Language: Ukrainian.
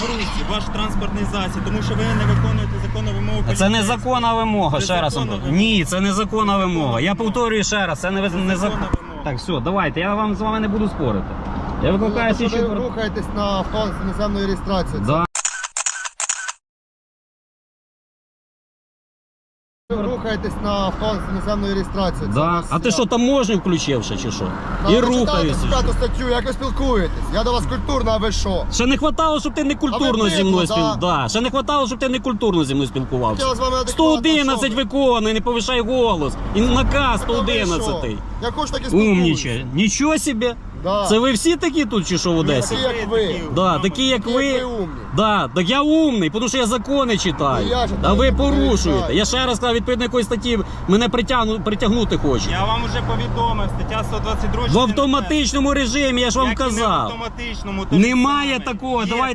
в русі ваш транспортний засіб, тому що ви не виконуєте законну вимогу. Це не законна вимога, Це ще раз. законна вимога. Ні, це не законна вимога. Я повторюю ще раз, це не, не законна закон. вимога. Так, все, давайте, я вам з вами не буду спорити. Я викликаю Тобто слідчу. ви рухаєтесь на авто з іноземною реєстрації. Да. Рухаєтесь на авто з іноземною реєстрацією. Да. А ти що, таможню включив ще чи що? Та І ви читаєте рухаюся. п'яту статтю, як ви спілкуєтесь? Я до вас культурно, а ви що? Ще не хватало, щоб ти не А культурно ви зі мною бидло, спіл... да? да. Ще не хватало, щоб ти не культурно зі мною спілкувався. Я з вами адекватно, 111 що ви? виконуй, не повишай голос. І наказ Та ви 111. що? Я хочу так і спілкуюся. Умніче. Нічого собі. Да. Це ви всі такі тут чи що в Одесі? Такі, як ви. Да, такі як ви. ви умні. Да, так я умний, тому що я закони читаю. Ну, я ж а ви не порушуєте. читаю. Я ще раз кажу, відповідно якоїсь статті мене притягну, притягнути хочуть. Я вам вже повідомив, стаття 122. В автоматичному режимі, я ж вам Як і не В казав. автоматичному. то Немає такого. Є Давайте.